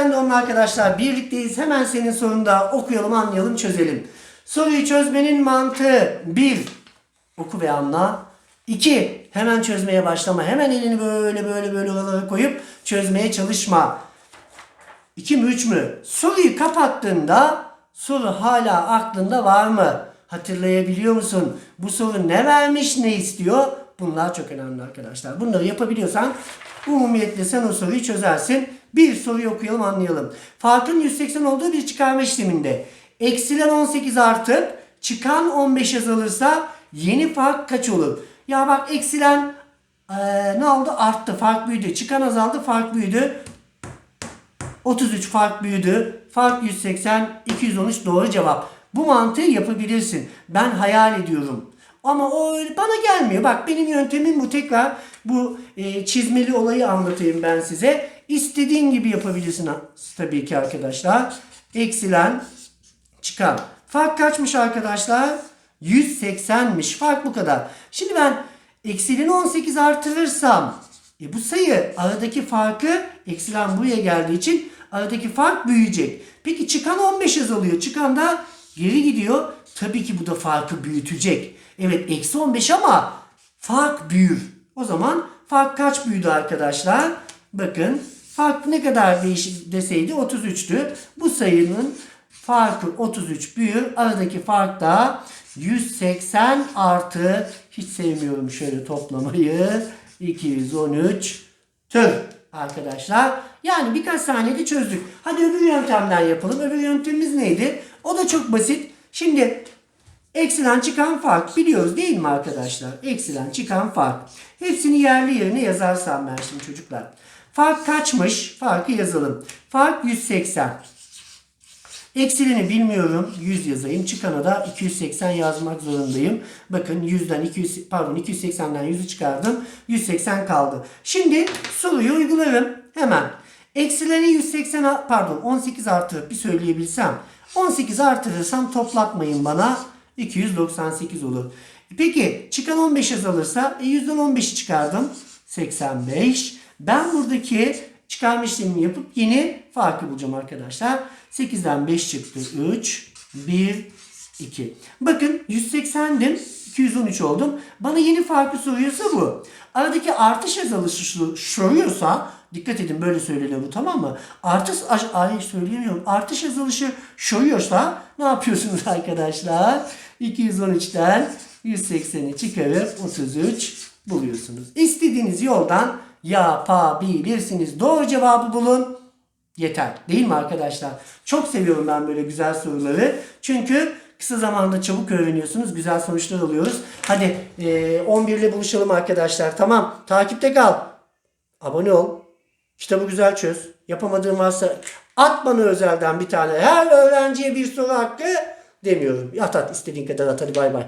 sen de onun arkadaşlar birlikteyiz. Hemen senin sorunda okuyalım, anlayalım, çözelim. Soruyu çözmenin mantığı 1. Oku ve anla. 2. Hemen çözmeye başlama. Hemen elini böyle böyle böyle oralara koyup çözmeye çalışma. 2 mi 3 mü? Soruyu kapattığında soru hala aklında var mı? Hatırlayabiliyor musun? Bu soru ne vermiş, ne istiyor? Bunlar çok önemli arkadaşlar. Bunları yapabiliyorsan umumiyetle sen o soruyu çözersin. Bir soruyu okuyalım anlayalım. Farkın 180 olduğu bir çıkarma işleminde eksilen 18 artıp çıkan 15 yazılırsa yeni fark kaç olur? Ya bak eksilen eee, ne oldu? Arttı. Fark büyüdü. Çıkan azaldı. Fark büyüdü. 33 fark büyüdü. Fark 180, 213 doğru cevap. Bu mantığı yapabilirsin. Ben hayal ediyorum. Ama o öyle bana gelmiyor. Bak benim yöntemim bu tekrar bu e, çizmeli olayı anlatayım ben size. İstediğin gibi yapabilirsin tabii ki arkadaşlar. Eksilen çıkan. Fark kaçmış arkadaşlar? 180'miş. Fark bu kadar. Şimdi ben eksilini 18 artırırsam e bu sayı aradaki farkı eksilen buraya geldiği için aradaki fark büyüyecek. Peki çıkan 15 azalıyor. Çıkan da geri gidiyor. Tabii ki bu da farkı büyütecek. Evet eksi 15 ama fark büyür. O zaman fark kaç büyüdü arkadaşlar? Bakın fark ne kadar değişik deseydi 33'tü. Bu sayının farkı 33 büyür. Aradaki fark da 180 artı hiç sevmiyorum şöyle toplamayı. 213 tür arkadaşlar. Yani birkaç saniyede çözdük. Hadi öbür yöntemden yapalım. Öbür yöntemimiz neydi? O da çok basit. Şimdi Eksilen çıkan fark biliyoruz değil mi arkadaşlar? Eksilen çıkan fark. Hepsini yerli yerine yazarsam ben şimdi çocuklar. Fark kaçmış? Farkı yazalım. Fark 180. Eksilini bilmiyorum. 100 yazayım. Çıkanı da 280 yazmak zorundayım. Bakın 100'den 200 pardon 280'den 100'ü çıkardım. 180 kaldı. Şimdi soruyu uygularım. Hemen. Eksileni 180 a- pardon 18 artırıp bir söyleyebilsem. 18 artırırsam toplatmayın bana. 298 olur. Peki çıkan 15 azalırsa e, 100'den 15'i çıkardım. 85. Ben buradaki çıkarma işlemini yapıp yeni farkı bulacağım arkadaşlar. 8'den 5 çıktı. 3, 1, 2. Bakın 180'dim. 213 oldum. Bana yeni farkı soruyorsa bu. Aradaki artış azalışı soruyorsa dikkat edin böyle söyleniyor bu tamam mı? Artış ay söyleyemiyorum. Artış azalışı soruyorsa ne yapıyorsunuz arkadaşlar? 213'ten 180'i çıkarıp 33 buluyorsunuz. İstediğiniz yoldan yapabilirsiniz. Doğru cevabı bulun. Yeter. Değil mi arkadaşlar? Çok seviyorum ben böyle güzel soruları. Çünkü kısa zamanda çabuk öğreniyorsunuz. Güzel sonuçlar alıyoruz. Hadi eee 11 ile buluşalım arkadaşlar. Tamam. Takipte kal. Abone ol. Kitabı güzel çöz. Yapamadığın varsa at bana özelden bir tane. Her öğrenciye bir soru hakkı demiyorum. At at istediğin kadar at. Hadi bay bay.